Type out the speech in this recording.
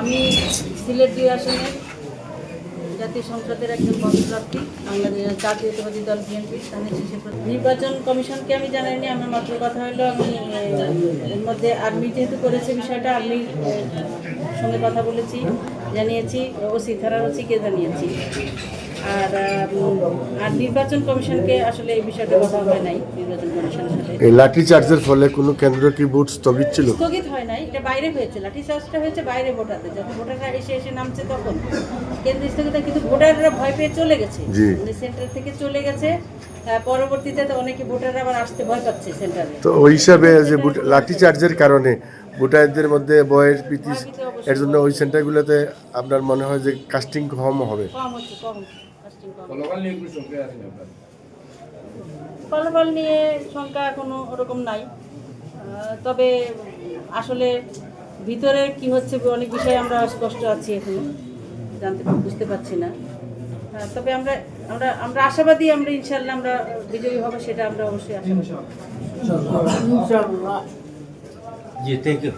আমি সিলেট দুই আসনের জাতীয় সংসদের একজন পদপ্রার্থী, বাংলাদেশ জাতীয়তাবাদী দল বিএনপি স্থানীয়। নির্বাচন কমিশনকে আমি জানাইনি, আমার মাত্র কথা হলো আমি মধ্যে আর্মি যেহেতু করেছে বিষয়টা আহ, সঙ্গে কথা বলেছি জানিয়েছি ওসি থানার ওসিকে জানিয়েছি। আর আর নির্বাচন কমিশনকে আসলে এই বিষয়টা কথা হয় নাই নির্বাচন কমিশনের সাথে। এই লাঠি চার্জের ফলে কোনো কেন্দ্র কি ভোট স্থগিত ছিল? স্থগিত হয় নাই এটা বাইরে হয়েছে লাঠি চার্জটা হয়েছে বাইরে ভোটারদের যখন ভোটাররা এসে এসে নামছে তখন। কেন্দ্র স্থগিত কিন্তু ভোটাররা ভয় পেয়ে চলে গেছে। জি। সেন্টার থেকে চলে গেছে পরবর্তীতে তো অনেকে ভোটাররা আবার আসতে ভয় পাচ্ছে সেন্টারে। তো ওই হিসাবে যে লাঠি চার্জের কারণে ভোটারদের মধ্যে বয়ের প্রীতি এর জন্য ওই সেন্টারগুলোতে আপনার মনে হয় যে কাস্টিং কম হবে। ফলাফল নিয়ে কোনো সংখ্যা আছে না আপনার? ফলাফল নিয়ে সংখ্যা এখনও ওরকম নাই। তবে আসলে ভিতরে কি হচ্ছে অনেক বিষয়ে আমরা স্পষ্ট আছি এখনও। জানতে বুঝতে পারছি না। তবে আমরা আমরা আমরা আশাবাদী আমরা ইনশাল্লাহ আমরা বিজয়ী হব সেটা আমরা অবশ্যই আশাবাদী জি থ্যাংক ইউ